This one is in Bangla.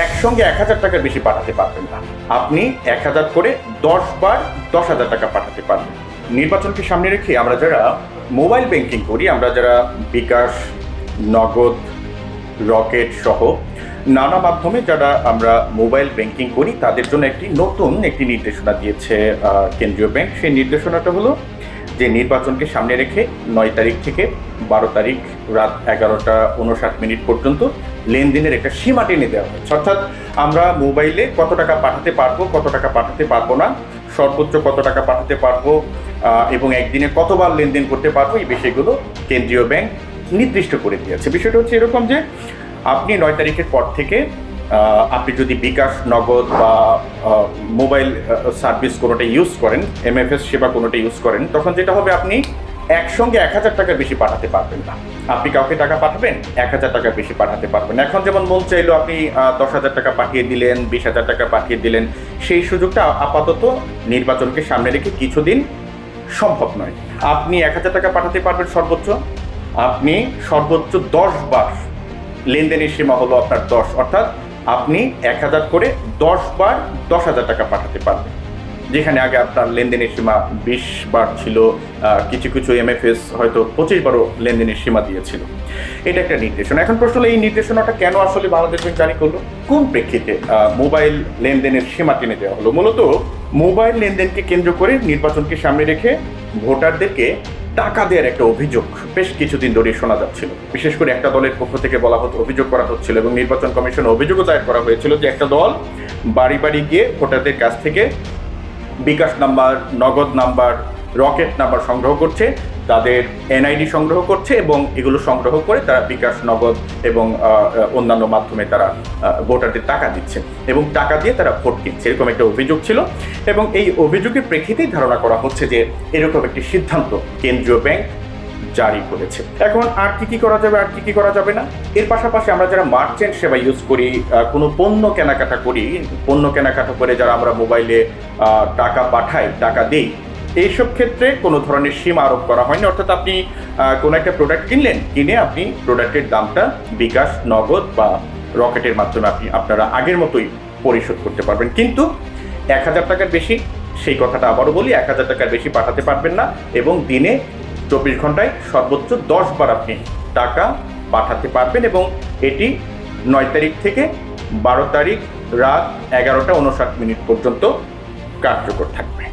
একসঙ্গে এক হাজার টাকার বেশি পাঠাতে পারবেন না। আপনি এক হাজার করে দশ বার দশ হাজার টাকা পাঠাতে পারবেন। নির্বাচনকে সামনে রেখে আমরা যারা মোবাইল ব্যাংকিং করি, আমরা যারা বিকাশ, নগদ, রকেট সহ নানা মাধ্যমে যারা আমরা মোবাইল ব্যাংকিং করি, তাদের জন্য একটি নতুন একটি নির্দেশনা দিয়েছে কেন্দ্রীয় ব্যাংক। সেই নির্দেশনাটা হলো যে নির্বাচনকে সামনে রেখে নয় তারিখ থেকে বারো তারিখ রাত এগারোটা উনষাট মিনিট পর্যন্ত লেনদেনের একটা সীমা টেনে দেওয়া হচ্ছে অর্থাৎ আমরা মোবাইলে কত টাকা পাঠাতে পারব, কত টাকা পাঠাতে পারব না, সর্বোচ্চ কত টাকা পাঠাতে পারব এবং একদিনে কতবার লেনদেন করতে পারব, এই বিষয়গুলো কেন্দ্রীয় ব্যাংক নির্দিষ্ট করে দিয়েছে। বিষয়টা হচ্ছে এরকম যে আপনি নয় তারিখের পর থেকে আপনি যদি বিকাশ, নগদ বা মোবাইল সার্ভিস কোনোটা ইউজ করেন এমএফএস সেবা কোনোটা ইউজ করেন, তখন যেটা হবে আপনি একসঙ্গে এক হাজার টাকার বেশি পাঠাতে পারবেন না। আপনি কাউকে টাকা পাঠাবেন, এক হাজার টাকা বেশি পাঠাতে পারবেন এখন যেমন মন চাইলো আপনি দশ হাজার টাকা পাঠিয়ে দিলেন, বিশ হাজার টাকা পাঠিয়ে দিলেন, সেই সুযোগটা আপাতত নির্বাচনকে সামনে রেখে কিছুদিন সম্ভব নয়। আপনি এক হাজার টাকা পাঠাতে পারবেন সর্বোচ্চ, আপনি সর্বোচ্চ দশ বার লেনদেনের সীমা হলো আপনার দশ, অর্থাৎ আপনি এক হাজার করে দশ বার দশ হাজার টাকা পাঠাতে পারবেন। যেখানে আগে আপনার লেনদেনের সীমা বিশ বার ছিল কিছু কিছু এমএফএস হয়তো পঁচিশ বারও লেনদেনের সীমা দিয়েছিল। এটা একটা নির্দেশনা। এখন প্রশ্ন হলো, এই নির্দেশনাটা কেন আসলে বাংলাদেশ ব্যাংক জারি করল? কোন প্রেক্ষিতে? মোবাইল লেনদেনের সীমা টেনে দেওয়া হলো? মূলত মোবাইল লেনদেনকে কেন্দ্র করে নির্বাচনকে সামনে রেখে ভোটারদেরকে টাকা দেওয়ার একটা অভিযোগ বেশ কিছুদিন ধরে শোনা যাচ্ছিল। বিশেষ করে একটা দলের পক্ষ থেকে বলা হতো, অভিযোগ করা হচ্ছিল এবং নির্বাচন কমিশন অভিযোগও দায়ের করা হয়েছিল যে একটা দল বাড়ি বাড়ি গিয়ে ভোটারদের কাছ থেকে bKash number, Nagad number Rocket number সংগ্রহ করছে, তাদের এনআইডি সংগ্রহ করছে এবং এগুলো সংগ্রহ করে তারা বিকাশ, নগদ এবং অন্যান্য মাধ্যমে তারা ভোটারদের টাকা দিচ্ছে এবং টাকা দিয়ে তারা ভোট কিনছে। এরকম একটা অভিযোগ ছিল এবং এই অভিযোগের প্রেক্ষিতেই ধারণা করা হচ্ছে যে এরকম একটি সিদ্ধান্ত কেন্দ্রীয় ব্যাংক জারি করেছে। এখন আর কি কি করা যাবে, আর কি কি করা যাবে না? এর পাশাপাশি আমরা যারা মার্চেন্ট সেবা ইউজ করি কোনো পণ্য কেনাকাটা করি, পণ্য কেনাকাটা করে যারা আমরা মোবাইলে টাকা পাঠাই, টাকা দেই এইসব ক্ষেত্রে কোনো ধরনের সীমা আরোপ করা হয়নি। অর্থাৎ আপনি কোনো একটা প্রোডাক্ট কিনলেন, কিনে আপনি প্রোডাক্টের দামটা বিকাশ, নগদ বা রকেটের মাধ্যমে আপনি, আপনারা আগের মতোই পরিশোধ করতে পারবেন। কিন্তু এক হাজার টাকার বেশি, সেই কথাটা আবারও বলি, এক হাজার টাকার বেশি পাঠাতে পারবেন না এবং দিনে চব্বিশ ঘন্টায় সর্বোচ্চ দশ বার আপনি টাকা পাঠাতে পারবেন এবং এটি নয় তারিখ থেকে বারো তারিখ রাত এগারোটা উনষাট মিনিট পর্যন্ত কার্যকর থাকবে।